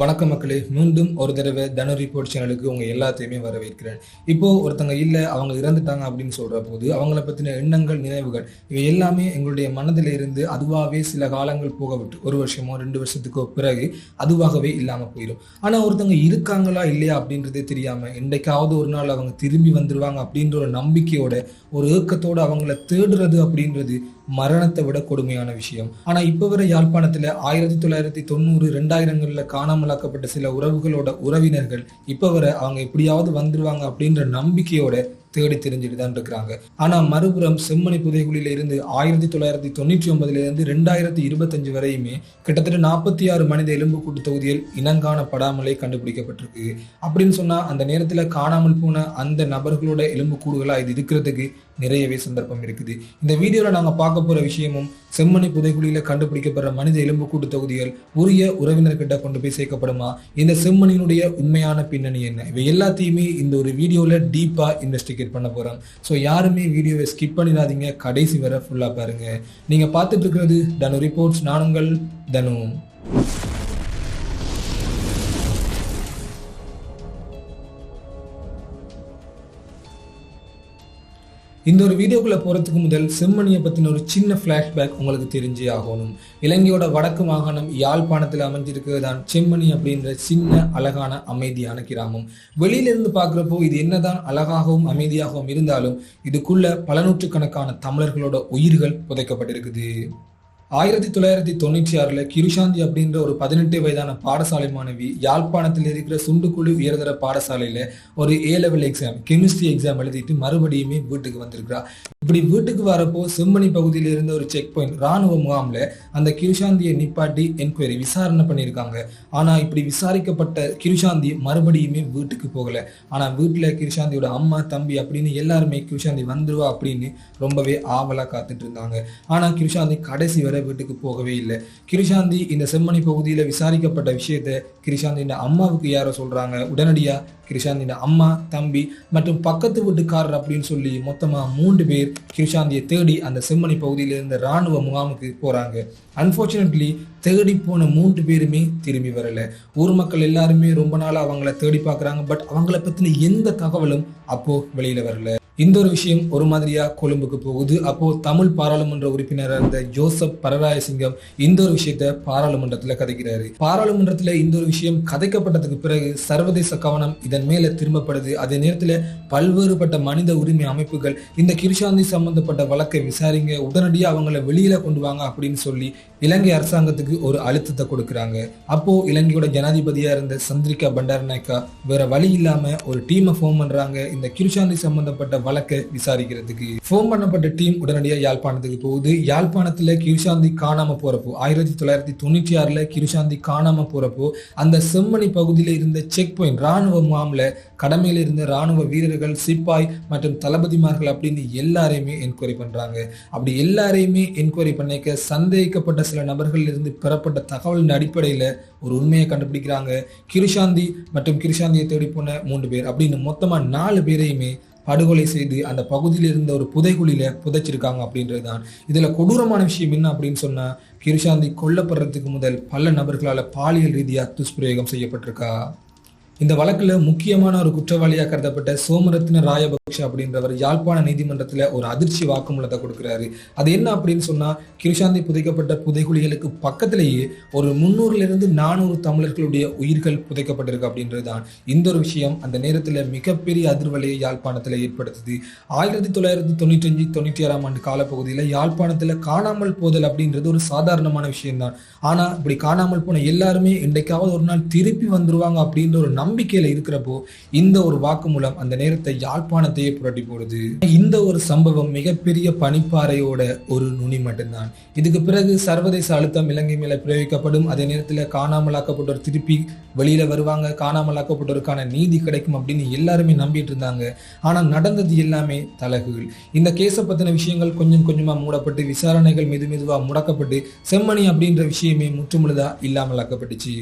வணக்கம் மக்களே. மீண்டும் ஒரு தடவை தனு ரிப்போர்ட் சேனலுக்கு உங்க எல்லாத்தையுமே வரவேற்கிறேன். இப்போ ஒருத்தங்க இல்ல அவங்க இறந்துட்டாங்க அப்படின்னு சொல்ற போது அவங்கள பத்தின எண்ணங்கள் நினைவுகள் இவை எல்லாமே எங்களுடைய மனதில் இருந்து அதுவாகவே சில காலங்கள் போக விட்டு ஒரு வருஷமோ ரெண்டு வருஷத்துக்கோ பிறகு அதுவாகவே இல்லாம போயிடும் ஆனா ஒருத்தங்க இருக்காங்களா இல்லையா அப்படின்றதே தெரியாம என்றைக்காவது ஒரு நாள் அவங்க திரும்பி வந்துருவாங்க அப்படின்ற ஒரு நம்பிக்கையோட ஒரு ஏக்கத்தோட அவங்கள தேடுறது அப்படின்றது மரணத்தை விட கொடுமையான விஷயம். ஆனா இப்ப வர யாழ்ப்பாணத்துல ஆயிரத்தி தொள்ளாயிரத்தி தொண்ணூறு ரெண்டாயிரங்கள்ல காணாமலாக்கப்பட்ட சில உறவுகளோட உறவினர்கள் இப்ப வர அவங்க எப்படியாவது வந்துருவாங்க அப்படின்ற நம்பிக்கையோட தேடி தெரிஞ்சுட்டு தான் இருக்கிறாங்க. ஆனா மறுபுறம் செம்மணி புதைகுழியில இருந்து ஆயிரத்தி தொள்ளாயிரத்தி தொண்ணூற்றி ஒன்பதுல இருந்து ரெண்டாயிரத்தி இருபத்தஞ்சு வரையுமே கிட்டத்தட்ட நாற்பத்தி ஆறு மனித எலும்புக்கூட்டு தொகுதியில் இனங்காணப்படாமலே கண்டுபிடிக்கப்பட்டிருக்கு. அப்படின்னு சொன்னா அந்த நேரத்துல காணாமல் போன அந்த நபர்களோட எலும்புக்கூடுகளா இது இருக்கிறதுக்கு நிறையவே சந்தர்ப்பம் இருக்குது. இந்த வீடியோல நாங்க பார்க்க போற விஷயமும் செம்மணி புதைகுழியில கண்டுபிடிக்கப்படுற மனித எலும்புக்கூட்டு தொகுதிகள் உரிய உறவினர்கிட்ட கொண்டு போய் சேர்க்கப்படுமா? இந்த செம்மணியினுடைய உண்மையான பின்னணி என்ன? இவை எல்லாத்தையுமே இந்த ஒரு வீடியோல டீப்பா இன்வெஸ்டிகேட் பண்ண போகிறோம் ஸோ யாருமே வீடியோவை ஸ்கிப் பண்ணிடாதீங்க. கடைசி வரை ஃபுல்லா பாருங்க. நீங்க பார்த்துட்டு இருக்கிறது தனு ரிப்போர்ட்ஸ் நானுங்கள் தனு இந்த ஒரு வீடியோக்குள்ளே போகிறதுக்கு முதல் செம்மணியை பற்றின ஒரு சின்ன ஃப்ளாஷ்பேக் உங்களுக்கு தெரிஞ்சே ஆகணும். இலங்கையோட வடக்கு மாகாணம் யாழ்ப்பாணத்தில் அமைஞ்சிருக்கிறது தான் செம்மணி அப்படின்ற சின்ன அழகான அமைதியான கிராமம். வெளியில இருந்து பார்க்குறப்போ இது என்னதான் அழகாகவும் அமைதியாகவும் இருந்தாலும் இதுக்குள்ள பல நூற்றுக்கணக்கான தமிழர்களோட உயிர்கள் புதைக்கப்பட்டிருக்குது. ஆயிரத்தி தொள்ளாயிரத்தி தொண்ணூற்றி ஆறுல கிருஷாந்தி அப்படின்ற ஒரு பதினெட்டு வயதான பாடசாலை மாணவி யாழ்ப்பாணத்தில் இருக்கிற சுண்டுக்குழு உயர்தர பாடசாலையில ஒரு A level exam chemistry exam எழுதிட்டு மறுபடியுமே வீட்டுக்கு வந்திருக்கிறா. இப்படி வீட்டுக்கு வரப்போ செம்மணி பகுதியில் இருந்த ஒரு செக் பாயிண்ட் ராணுவ முகாம்ல அந்த கிருஷாந்தியை நிப்பாட்டி என்கொயரி விசாரணை பண்ணியிருக்காங்க. ஆனா இப்படி விசாரிக்கப்பட்ட கிருஷாந்தி மறுபடியுமே வீட்டுக்கு போகல. ஆனா வீட்டுல கிருஷாந்தியோட அம்மா தம்பி அப்படின்னு எல்லாருமே கிருஷாந்தி வந்துருவா அப்படின்னு ரொம்பவே ஆவலா காத்துட்டு இருந்தாங்க. ஆனா கிருஷாந்தி கடைசி வரை வீட்டுக்கு போகவே இல்லை. கிருஷாந்தி இந்த செம்மணி பகுதியில விசாரிக்கப்பட்ட விஷயத்தை கிருஷாந்தியின் அம்மாவுக்கு யாரோ சொல்றாங்க. உடனடியா கிருஷாந்தியின் அம்மா தம்பி மற்றும் பக்கத்து வீட்டுக்காரர் அப்படின்னு சொல்லி மொத்தமா மூன்று பேர் கிருஷாந்தியை தேடி அந்த செம்மணி பகுதியில இருந்த ராணுவ முகாமுக்கு போறாங்க. அன்ஃபார்ச்சுனேட்லி தேடி போன மூன்று பேருமே திரும்பி வரல. ஊர் மக்கள் எல்லாருமே ரொம்ப நாளா அவங்கள தேடி பார்க்கறாங்க. பட் அவங்கள பற்றின எந்த தகவலும் அப்போ வெளியில வரல. இந்த ஒரு விஷயம் ஒரு மாதிரியா கொழும்புக்கு போகுது. அப்போ தமிழ் பாராளுமன்ற உறுப்பினராக இருந்த ஜோசப் பரராயசிங்கம் இந்த ஒரு விஷயத்த பாராளுமன்றத்துல கதைக்கிறாரு. பாராளுமன்றத்துல இந்த ஒரு விஷயம் கதைக்கப்பட்டதுக்கு பிறகு சர்வதேச கவனம் இதன் மேல திரும்பப்படுது. அதே நேரத்துல பல்வேறுபட்ட மனித உரிமை அமைப்புகள் இந்த கிருஷாந்தி சம்பந்தப்பட்ட வழக்கை விசாரிங்க உடனடியாக அவங்கள வெளியில கொண்டு வாங்க அப்படின்னு சொல்லி இலங்கை அரசாங்கத்துக்கு ஒரு அழுத்தத்தை கொடுக்குறாங்க. அப்போ இலங்கையோட ஜனாதிபதியா இருந்த சந்திரிகா பண்டாரநாயக்கா வேற வழி இல்லாம ஒரு டீமை ஃபோன் பண்றாங்க. இந்த கிருஷாந்தி சம்பந்தப்பட்ட வழக்கை விசாரிக்கிறதுக்கு. ஃபார்ம் பண்ணப்பட்ட டீம் உடனடியாக யாழ்ப்பாணத்துக்கு போகுது. யாழ்ப்பாணத்துல கிருஷாந்தி காணாம போறப்போ ஆயிரத்தி தொள்ளாயிரத்தி தொண்ணூற்றி ஆறுல கிருஷாந்தி காணாம போறப்போ அந்த செம்மணி பகுதியில இருந்த செக் பாயிண்ட் ராணுவ முகாம்ல கடமையில இருந்த ராணுவ வீரர்கள் சிப்பாய் மற்றும் தளபதிமார்கள் அப்படின்னு எல்லாரையுமே என்கொயரி பண்றாங்க. அப்படி எல்லாரையுமே என்கொயரி பண்ணிக்க சந்தேகிக்கப்பட்ட சில நபர்கள் இருந்து பெறப்பட்ட தகவலின் அடிப்படையில ஒரு உண்மையை கண்டுபிடிக்கிறாங்க. கிருஷாந்தி மற்றும் கிருஷாந்தியை தேடி போன மூன்று பேர். அப்படின்னு மொத்தமா நாலு பேரையுமே படுகொலை செய்து அந்த பகுதியில் இருந்த ஒரு புதைகுழியில புதைச்சிருக்காங்க அப்படின்றது தான் இதுல கொடூரமான விஷயம் என்ன அப்படின்னு சொன்னா கிருஷாந்தி கொல்லப்படுறதுக்கு முதல் பல நபர்களால் பாலியல் ரீதியா துஷ்பிரயோகம் செய்யப்பட்டிருக்கா? இந்த வழக்குல முக்கியமான ஒரு குற்றவாளியாக கருதப்பட்ட சோமரத்ன ராயபக்ஷ அப்படின்றவர் யாழ்ப்பாண நீதிமன்றத்துல ஒரு அதிர்ச்சி வாக்குமூலத்தை கொடுக்கிறாரு. அது என்ன அப்படின்னு சொன்னா கிருஷாந்தி புதைக்கப்பட்ட புதைகுழிகளுக்கு பக்கத்திலேயே ஒரு முன்னூறுல இருந்து நானூறு தமிழர்களுடைய உயிர்கள் புதைக்கப்பட்டிருக்கு அப்படின்றதுதான். இந்த ஒரு விஷயம் அந்த நேரத்துல மிகப்பெரிய அதிர்வலையை யாழ்ப்பாணத்துல ஏற்படுத்துது. ஆயிரத்தி தொள்ளாயிரத்தி தொண்ணூற்றி அஞ்சு தொண்ணூற்றி ஆறாம் ஆண்டு காலப்பகுதியில யாழ்ப்பாணத்துல காணாமல் போதல் அப்படின்றது ஒரு சாதாரணமான விஷயம்தான். ஆனா இப்படி காணாமல் போன எல்லாருமே இன்றைக்காவது ஒரு நாள் திருப்பி வந்துருவாங்க அப்படின்ற ஒரு நம்பிக்கையில இருக்கிறப்போ இந்த ஒரு வாக்குமூலம் அந்த நேரத்தை யாழ்ப்பாணத்தையே புரட்டி போடுது. இந்த ஒரு சம்பவம் மிகப்பெரிய பனிப்பாறையோட ஒரு நுனி மட்டும்தான். இதுக்கு பிறகு சர்வதேச அழுத்தம் இலங்கை மேல பிரயோகிக்கப்படும். அதே நேரத்தில் காணாமலாக்கப்பட்டோர் திருப்பி வெளியில வருவாங்க. காணாமலாக்கப்பட்டோருக்கான நீதி கிடைக்கும் அப்படின்னு எல்லாருமே நம்பிட்டு இருந்தாங்க. ஆனா நடந்தது எல்லாமே தலகுகள் இந்த கேஸை பத்தின விஷயங்கள் கொஞ்சம் கொஞ்சமா மூடப்பட்டு விசாரணைகள் மெது மெதுவா முடக்கப்பட்டு செம்மணி அப்படின்ற விஷயமே முற்றுமுழுதா இல்லாமலாக்கப்பட்டுச்சு.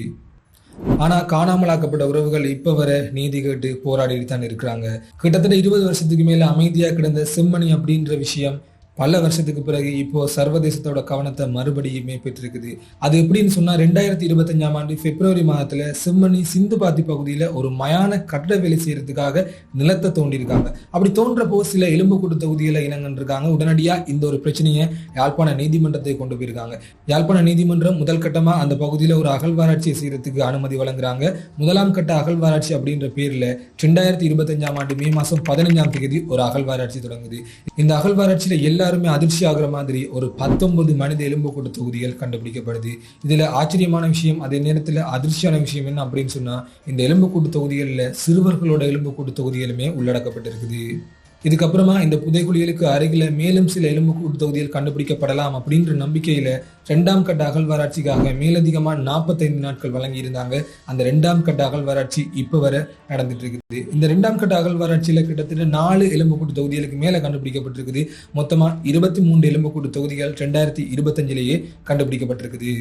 ஆனா காணாமலாக்கப்பட்ட உறவுகள் இப்ப வர நீதி கேட்டு போராடிட்டு தான் இருக்கிறாங்க. கிட்டத்தட்ட இருபது வருஷத்துக்கு மேல அமைதியா கிடந்த செம்மணி அப்படின்ற விஷயம் பல வருஷத்துக்கு பிறகு இப்போ சர்வதேசத்தோட கவனத்தை மறுபடியுமே பெற்றிருக்குது அது எப்படின்னு சொன்னா ரெண்டாயிரத்தி இருபத்தஞ்சாம் ஆண்டு பிப்ரவரி மாதத்துல சிம்மணி சிந்து பாத்தி பகுதியில ஒரு மயான கட்டட வேலை செய்யறதுக்காக நிலத்தை தோண்டியிருக்காங்க. அப்படி தோன்றப்போ சில எலும்புக்கூடு தொகுதியில இனங்கண்டிருக்காங்க உடனடியா இந்த ஒரு பிரச்சனையை யாழ்ப்பாண நீதிமன்றத்தை கொண்டு போயிருக்காங்க. யாழ்ப்பாண நீதிமன்றம் முதல் கட்டமா அந்த பகுதியில ஒரு அகழ்வாராய்ச்சியை செய்யறதுக்கு அனுமதி வழங்குறாங்க. முதலாம் கட்ட அகழ்வாராய்ச்சி அப்படின்ற பேர்ல ரெண்டாயிரத்தி இருபத்தஞ்சாம் ஆண்டு மே மாசம் பதினஞ்சாம் தேதி ஒரு அகழ்வாராய்ச்சி தொடங்குது. இந்த அகழ்வாராய்ச்சியில எல்லாருமே அதிர்ச்சி ஆகுற மாதிரி ஒரு பத்தொன்பது மனித எலும்புக்கூடு தொகுதிகள் கண்டுபிடிக்கப்படுது. இதுல ஆச்சரியமான விஷயம் அதே நேரத்துல அதிர்ச்சியான விஷயம் என்ன அப்படின்னு சொன்னா இந்த எலும்புக்கூட்டு தொகுதிகளில் சிறுவர்களோட எலும்புக்கூடு தொகுதிகளுமே உள்ளடக்கப்பட்டிருக்குது. இதுக்கப்புறமா இந்த புதைகுழிகளுக்கு அருகில மேலும் சில எலும்புக்கூடு தொகுதிகள் கண்டுபிடிக்கப்படலாம் அப்படின்ற நம்பிக்கையில ரெண்டாம் கட்ட அகழ்வாராய்ச்சிக்காக மேலதிகமா நாற்பத்தைந்து நாட்கள் வழங்கி இருந்தாங்க அந்த ரெண்டாம் கட்ட அகழ்வாராய்ச்சி இப்ப வரை நடந்துட்டு இருக்குது இந்த ரெண்டாம் கட்ட அகழ்வாராய்ச்சியில கிட்டத்தட்ட நாலு எலும்புக்கூடு தொகுதிகளுக்கு மேல கண்டுபிடிக்கப்பட்டிருக்குது. மொத்தமா இருபத்தி மூன்று எலும்புக்கூடு தொகுதிகள் ரெண்டாயிரத்தி இருபத்தஞ்சிலேயே கண்டுபிடிக்கப்பட்டிருக்குது.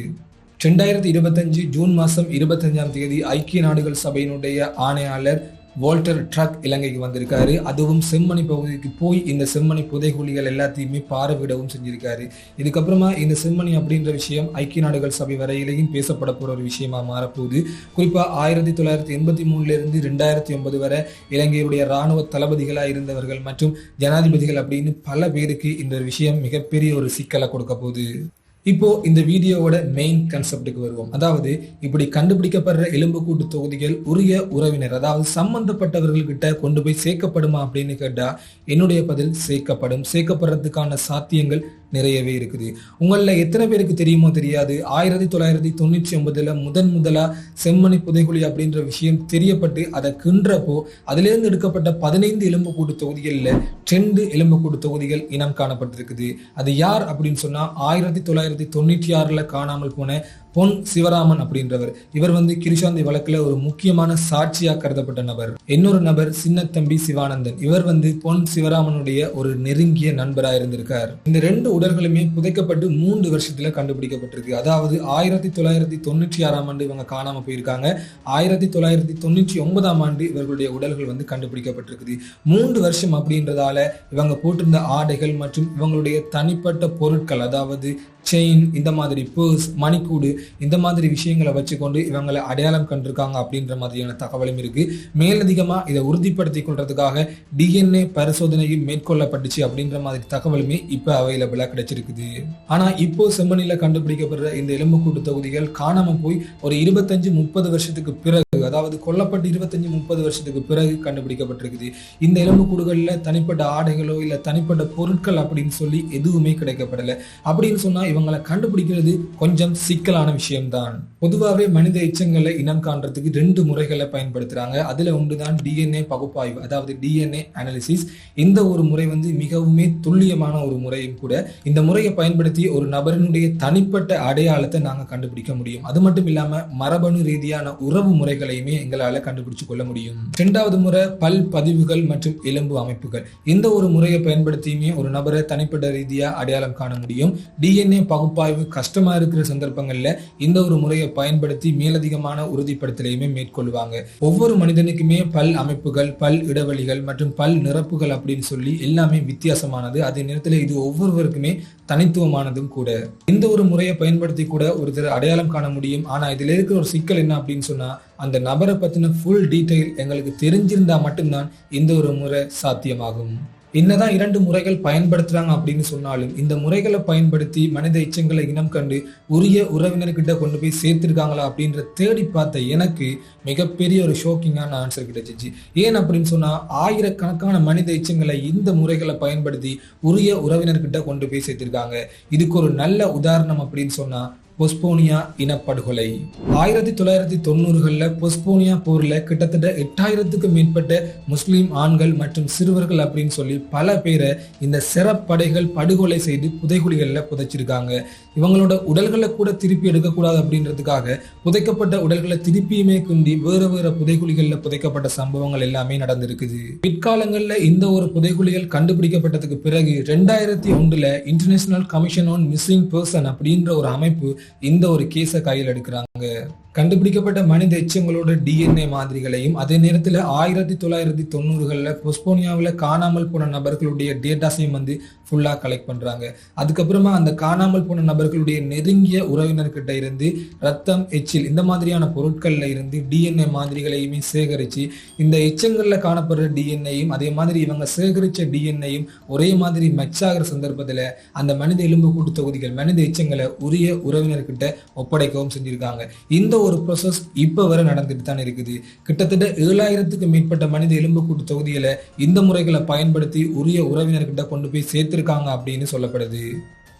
ரெண்டாயிரத்தி இருபத்தஞ்சு ஜூன் மாசம் இருபத்தஞ்சாம் தேதி ஐக்கிய நாடுகள் சபையினுடைய ஆணையாளர் வால்டர் ட்ரக் இலங்கைக்கு வந்திருக்காரு. அதுவும் செம்மணி பகுதிக்கு போய் இந்த செம்மணி புதைகுழிகள் எல்லாத்தையுமே பார்வையிடவும் செஞ்சிருக்காரு. இதுக்கப்புறமா இந்த செம்மணி அப்படின்ற விஷயம் ஐக்கிய நாடுகள் சபை வரையிலையும் பேசப்பட போற ஒரு விஷயமா மாறப்போகுது. குறிப்பா ஆயிரத்தி தொள்ளாயிரத்தி எண்பத்தி மூணுல இருந்து ரெண்டாயிரத்தி ஒன்பது வரை இலங்கையுடைய ராணுவ தளபதிகளா இருந்தவர்கள் மற்றும் ஜனாதிபதிகள் அப்படின்னு பல பேருக்கு இந்த ஒரு விஷயம் மிகப்பெரிய ஒரு சிக்கலை கொடுக்க போகுது. இப்போ இந்த வீடியோவோட மெயின் கன்செப்டுக்கு வருவோம். அதாவது இப்படி கண்டுபிடிக்கப்படுற எலும்புக்கூட்டு தொகுதிகள் உரிய உறவினர் அதாவது சம்பந்தப்பட்டவர்கள்கிட்ட கொண்டு போய் சேர்க்கப்படுமா அப்படின்னு கேட்டா என்னுடைய பதில் சேர்க்கப்படும். சேர்க்கப்படுறதுக்கான சாத்தியங்கள் நிறையவே இருக்குது. உங்களில் எத்தனை பேருக்கு தெரியுமோ தெரியாது. ஆயிரத்தி தொள்ளாயிரத்தி தொண்ணூற்றி ஒன்பதுல முதன் முதலா செம்மணி புதைகுழி அப்படின்ற விஷயம் தெரியப்பட்டு அதை கின்றப்போ அதிலிருந்து எடுக்கப்பட்ட பதினைந்து எலும்புக்கூட்டு தொகுதிகளில் ரெண்டு எலும்புக்கூட்டு தொகுதிகள் இனம் காணப்பட்டிருக்குது. அது யார் அப்படின்னு சொன்னால் ஆயிரத்தி தொள்ளாயிரத்தி தொண்ணூற்றி ஆறுல காணாமல் போன பொன் சிவராமன் அப்படின்றவர். இவர் வந்து கிருஷாந்தி வழக்குல ஒரு முக்கியமான சாட்சியா கருதப்பட்ட நபர். இன்னொரு நபர் சின்னத்தம்பி சிவானந்தன். இவர் வந்து பொன் சிவராமனுடைய ஒரு நெருங்கிய நண்பரா இருந்திருக்கார். இந்த ரெண்டு உடல்களுமே புதைக்கப்பட்டு மூன்று வருஷத்துல கண்டுபிடிக்கப்பட்டிருக்கு. அதாவது ஆயிரத்தி தொள்ளாயிரத்தி தொண்ணூற்றி ஆறாம் ஆண்டு இவங்க காணாம போயிருக்காங்க. ஆயிரத்தி தொள்ளாயிரத்தி தொண்ணூற்றி ஒன்பதாம் ஆண்டு இவர்களுடைய உடல்கள் வந்து கண்டுபிடிக்கப்பட்டிருக்குது. மூன்று வருஷம் அப்படின்றதால இவங்க போட்டிருந்த ஆடைகள் மற்றும் இவங்களுடைய தனிப்பட்ட பொருட்கள் அதாவது செயின் இந்த மாதிரி பர்ஸ் மணிக்கூடு இந்த மாதிரி விஷயங்களை வச்சுக்கொண்டு இவங்களை அடையாளம் கண்டிருக்காங்க அப்படின்ற மாதிரியான தகவலும் இருக்கு. மேலதிகமா இதை உறுதிப்படுத்தி கொள்றதுக்காக டிஎன்ஏ பரிசோதனையும் மேற்கொள்ளப்பட்டுச்சு அப்படின்ற மாதிரி தகவலுமே இப்ப அவைலபிளா கிடைச்சிருக்குது. ஆனா இப்போ செம்மணில கண்டுபிடிக்கப்படுற இந்த எலும்புக்கூட்டு தொகுதிகள் காணாம போய் ஒரு இருபத்தஞ்சு முப்பது வருஷத்துக்கு பிறகு அதாவது கொல்லப்பட்டு இருபத்தஞ்சு முப்பது வருஷத்துக்கு பிறகு கண்டுபிடிக்கப்பட்டிருக்குது. இந்த எலும்புக்கூடுகளில் தனிப்பட்ட ஆடைகளோ இல்ல தனிப்பட்ட பொருட்கள் அப்படின்னு சொல்லி எதுவுமே கிடைக்கப்படலை. அப்படின்னு சொன்னா இவங்களை கண்டுபிடிக்கிறது கொஞ்சம் சிக்கலான விஷயம்தான். பொதுவாகவே மனித எச்சங்களை இனம் காண்றதுக்கு ரெண்டு முறைகளை பயன்படுத்துறாங்க. அதுல ஒன்றுதான் டிஎன்ஏ பகுப்பாய்வு அதாவது டிஎன்ஏ அனாலிசிஸ் இந்த ஒரு முறை வந்து மிகவுமே துல்லியமான ஒரு முறையும் கூட இந்த முறையை பயன்படுத்தி ஒரு நபரினுடைய தனிப்பட்ட அடையாளத்தை நாங்கள் கண்டுபிடிக்க முடியும். அது மட்டும் இல்லாம மரபணு ரீதியான உறவு முறைகளையுமே எங்களால கண்டுபிடிச்சு கொள்ள முடியும். இரண்டாவது முறை பல் பதிவுகள் மற்றும் எலும்பு அமைப்புகள். இந்த ஒரு முறையை பயன்படுத்தியுமே ஒரு நபரை தனிப்பட்ட ரீதியா அடையாளம் காண முடியும். டிஎன்ஏ பகுப்பாய்வு கஷ்டமா இருக்கிற சந்தர்ப்பங்கள்ல இந்த ஒரு முறையை பயன்படுத்தி மேலதிகமான உறுதிப்படுத்தலையுமே மேற்கொள்வாங்க. ஒவ்வொரு மனிதனுக்குமே பல் அமைப்புகள் பல் இடைவெளிகள் மற்றும் பல் நிரப்புகள் அப்படின்னு சொல்லி எல்லாமே வித்தியாசமானது. அதே நேரத்தில் இது ஒவ்வொருவருக்குமே தனித்துவமானதும் கூட. இந்த ஒரு முறையை பயன்படுத்தி கூட ஒருத்தர் அடையாளம் காண முடியும். ஆனா இதுல இருக்கிற ஒரு சிக்கல் என்ன அப்படின்னு சொன்னா அந்த நபரை பத்தின ஃபுல் டீட்டெயில் எங்களுக்கு தெரிஞ்சிருந்தா மட்டும்தான் இந்த ஒரு முறை சாத்தியமாகும். என்னதான் இரண்டு முறைகள் பயன்படுத்துறாங்க அப்படின்னு சொன்னாலும் இந்த முறைகளை பயன்படுத்தி மனித எச்சங்களை இனம் கண்டு உரிய உறவினர்கிட்ட கொண்டு போய் சேர்த்திருக்காங்களா அப்படின்ற தேடி பார்த்த எனக்கு மிகப்பெரிய ஒரு ஷோக்கிங்கான ஆன்சர் கிடைச்சிச்சு. ஏன் அப்படின்னு சொன்னா ஆயிரக்கணக்கான மனித எச்சங்களை இந்த முறைகளை பயன்படுத்தி உரிய உறவினர்கிட்ட கொண்டு போய் சேர்த்திருக்காங்க. இதுக்கு ஒரு நல்ல உதாரணம் அப்படின்னு சொன்னா பொஸ்போனியா இனப்படுகொலை. ஆயிரத்தி தொள்ளாயிரத்தி தொண்ணூறுகளில் பொஸ்போனியா போர்ல கிட்டத்தட்ட எட்டாயிரத்துக்கும் மேற்பட்ட முஸ்லீம் ஆண்கள் மற்றும் சிறுவர்கள் அப்படின்னு சொல்லி பல பேரை இந்த சிறப்படைகள் படுகொலை செய்து புதைகுழிகளில் புதைச்சிருக்காங்க. இவங்களோட உடல்களை கூட திருப்பி எடுக்கக்கூடாது அப்படின்றதுக்காக புதைக்கப்பட்ட உடல்களை திருப்பியுமே குண்டி வேறு வேறு புதைக்குழிகளில் புதைக்கப்பட்ட சம்பவங்கள் எல்லாமே நடந்திருக்குது. பிற்காலங்களில் இந்த ஒரு புதைக்குழிகள் கண்டுபிடிக்கப்பட்டதுக்கு பிறகு ரெண்டாயிரத்தி ஒன்றில் international commission on missing person அப்படின்ற ஒரு அமைப்பு இந்த ஒரு கேஸை கையில் எடுக்கிறாங்க. கண்டுபிடிக்கப்பட்ட மனித எச்சங்களோட டிஎன்ஏ மாதிரிகளையும் அதே நேரத்தில் ஆயிரத்தி தொள்ளாயிரத்தி தொண்ணூறுகளில் பொஸ்போனியாவில் காணாமல் போன நபர்களுடைய டேட்டாஸையும் வந்து ஃபுல்லாக கலெக்ட் பண்ணுறாங்க அதுக்கப்புறமா அந்த காணாமல் போன நபர்களுடைய நெருங்கிய உறவினர்கிட்ட இருந்து ரத்தம் எச்சில் இந்த மாதிரியான பொருட்கள்ல இருந்து டிஎன்ஏ மாதிரிகளையுமே சேகரித்து இந்த எச்சங்களில் காணப்படுற டிஎன்ஏயும் அதே மாதிரி இவங்க சேகரித்த டிஎன்ஏயும் ஒரே மாதிரி மெச்சாகிற சந்தர்ப்பத்தில் அந்த மனித எலும்பு கூட்டு தொகுதிகள் மனித எச்சங்களை உரிய உறவினர்கிட்ட ஒப்படைக்கவும் செஞ்சிருக்காங்க. இந்த ஒரு ப்ரொசஸ் இப்போ வரை நடந்துட்டு தான் இருக்குது. கிட்டத்தட்ட ஏழாயிரத்துக்கு மேற்பட்ட மனித எலும்புக்கூட்டு தொகுதிகளை இந்த முறைகளை பயன்படுத்தி உரிய உறவினர்கிட்ட கொண்டு போய் சேர்த்திருக்காங்க அப்படின்னு சொல்லப்படுது.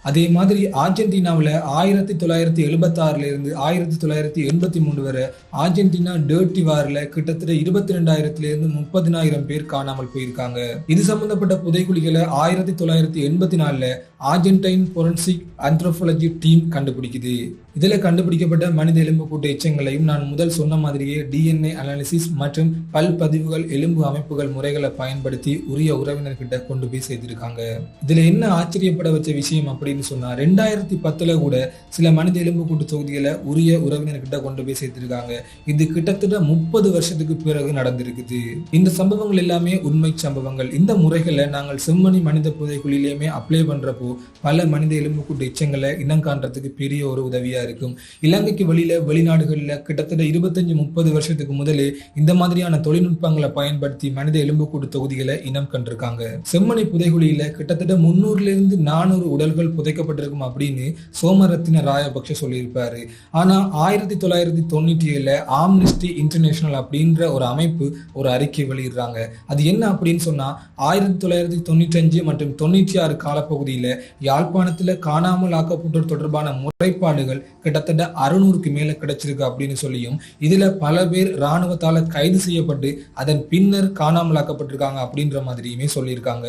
அதே மாதிரி அர்ஜென்டினாவில் ஆயிரத்தி தொள்ளாயிரத்தி எழுபத்தாறுல இருந்து ஆயிரத்தி தொள்ளாயிரத்தி எண்பத்தி மூணு வரை அர்ஜென்டினா டேர்ட்டி வாரில் கிட்டத்தட்ட இருபத்தி ரெண்டாயிரத்துல இருந்து முப்பதினாயிரம் பேர் காணாமல் போயிருக்காங்க. இது சம்பந்தப்பட்ட புதைக்குழிகளை ஆயிரத்தி தொள்ளாயிரத்தி எண்பத்தி நாலுல ஆர்ஜென்டைன் பொரன்சிக் ஆந்த்ரோபாலஜி டீம் கண்டுபிடிக்குது. இதுல கண்டுபிடிக்கப்பட்ட மனித எலும்பு கூட்ட எச்சங்களையும் நான் முதல் சொன்ன மாதிரியே டிஎன்ஏ அனாலிசிஸ் மற்றும் பல் பதிவுகள் எலும்பு அமைப்புகள் முறைகளை பயன்படுத்தி உரிய உறவினர்கிட்ட கொண்டு போய் சேர்த்திருக்காங்க. இதுல என்ன ஆச்சரியப்பட வச்ச விஷயம் அப்படி அப்படின்னு சொன்னா ரெண்டாயிரத்தி பத்துல கூட சில மனித எலும்புக்கூட்டு கூட்டு உரிய உறவினர்கிட்ட கொண்டு போய் சேர்த்திருக்காங்க. இது கிட்டத்தட்ட முப்பது வருஷத்துக்கு பிறகு நடந்திருக்குது. இந்த சம்பவங்கள் எல்லாமே உண்மை சம்பவங்கள். இந்த முறைகளை நாங்கள் செம்மணி மனித புதைக்குழியிலையுமே அப்ளை பண்றப்போ பல மனித எலும்புக்கூட்டு எச்சங்களை இனம் காண்றதுக்கு பெரிய ஒரு உதவியா இருக்கும். இலங்கைக்கு வெளியில வெளிநாடுகளில் கிட்டத்தட்ட இருபத்தஞ்சு முப்பது வருஷத்துக்கு முதலே இந்த மாதிரியான தொழில்நுட்பங்களை பயன்படுத்தி மனித எலும்புக்கூட்டு தொகுதிகளை இனம் கண்டிருக்காங்க. செம்மணி புதைகுழியில கிட்டத்தட்ட முன்னூறுல இருந்து நானூறு உடல்கள் புதைக்கப்பட்டிருக்கும் அப்படின்னு சோமரத்தின ராயபக்ஷ சொல்லியிருப்பாரு. ஆனா ஆயிரத்தி தொள்ளாயிரத்தி தொண்ணூற்றி ஏழுல ஆம்னிஸ்டி இன்டர்நேஷனல் அப்படின்ற ஒரு அமைப்பு ஒரு அறிக்கை வெளியிடுறாங்க. அது என்ன அப்படின்னு சொன்னா ஆயிரத்தி தொள்ளாயிரத்தி தொண்ணூற்றி அஞ்சு மற்றும் தொண்ணூற்றி ஆறு காலப்பகுதியில யாழ்ப்பாணத்துல காணாமல் ஆக்கப்பட்டோர் தொடர்பான முறைப்பாடுகள் கிட்டத்தட்ட அறுநூறுக்கு மேல கிடைச்சிருக்கு அப்படின்னு சொல்லியும் இதுல பல பேர் இராணுவத்தால கைது செய்யப்பட்டு அதன் பின்னர் காணாமல் ஆக்கப்பட்டிருக்காங்க அப்படின்ற மாதிரியுமே சொல்லியிருக்காங்க.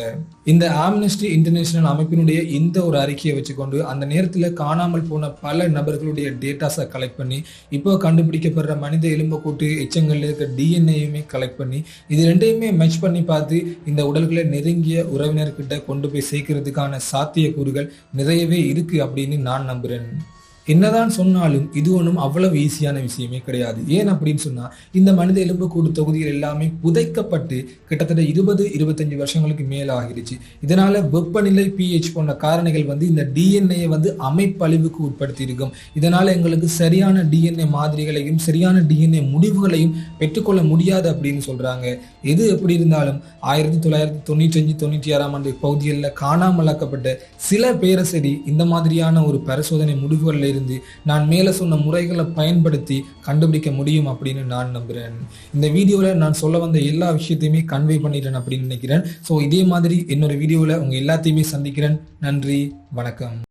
இந்த ஆம்னஸ்டி இன்டர்நேஷனல் அமைப்பினுடைய இந்த ஒரு அறிக்கை அறிக்கையை வச்சுக்கொண்டு அந்த நேரத்தில் காணாமல் போன பல நபர்களுடைய டேட்டாஸை கலெக்ட் பண்ணி இப்போ கண்டுபிடிக்கப்படுற மனித எலும்பக்கூட்டு எச்சங்கள்ல இருக்க டிஎன்ஏயுமே கலெக்ட் பண்ணி இது ரெண்டையுமே மேட்ச் பண்ணி பார்த்து இந்த உடல்களை நெருங்கிய உறவினர்கிட்ட கொண்டு போய் சேர்க்கறதுக்கான சாத்தியக்கூறுகள் நிறையவே இருக்கு அப்படின்னு நான் நம்புறேன். என்னதான் சொன்னாலும் இது ஒன்றும் அவ்வளவு ஈஸியான விஷயமே கிடையாது. ஏன் அப்படின்னு சொன்னால் இந்த மனித எலும்புக்கூடு தொகுதிகள் எல்லாமே புதைக்கப்பட்டு கிட்டத்தட்ட இருபது இருபத்தஞ்சு வருஷங்களுக்கு மேல ஆகிடுச்சு. இதனால வெப்பநிலை பிஹெச் போன்ற காரணிகள் வந்து இந்த டிஎன்ஏ வந்து அமைப்பழிவுக்கு உட்படுத்தி இருக்கும் இதனால எங்களுக்கு சரியான டிஎன்ஏ மாதிரிகளையும் சரியான டிஎன்ஏ முடிவுகளையும் பெற்றுக்கொள்ள முடியாது அப்படின்னு சொல்றாங்க. எது எப்படி இருந்தாலும் ஆயிரத்தி தொள்ளாயிரத்தி தொண்ணூற்றி அஞ்சு தொண்ணூற்றி ஆறாம் ஆண்டு பகுதிகளில் காணாமலாக்கப்பட்ட சில பேரை சரி இந்த மாதிரியான ஒரு பரிசோதனை முடிவுகளில் இருந்து நான் மேலே சொன்ன முறைகளை பயன்படுத்தி கண்டுபிடிக்க முடியும் அப்படின்னு நான் நம்புறேன். இந்த வீடியோவில் நான் சொல்ல வந்த எல்லா விஷயத்தையுமே கன்வே பண்ணிட்டேன் அப்படின்னு நினைக்கிறேன். ஸோ இதே மாதிரி என்னோட வீடியோவில் உங்க எல்லாத்தையுமே சந்திக்கிறேன். நன்றி வணக்கம்.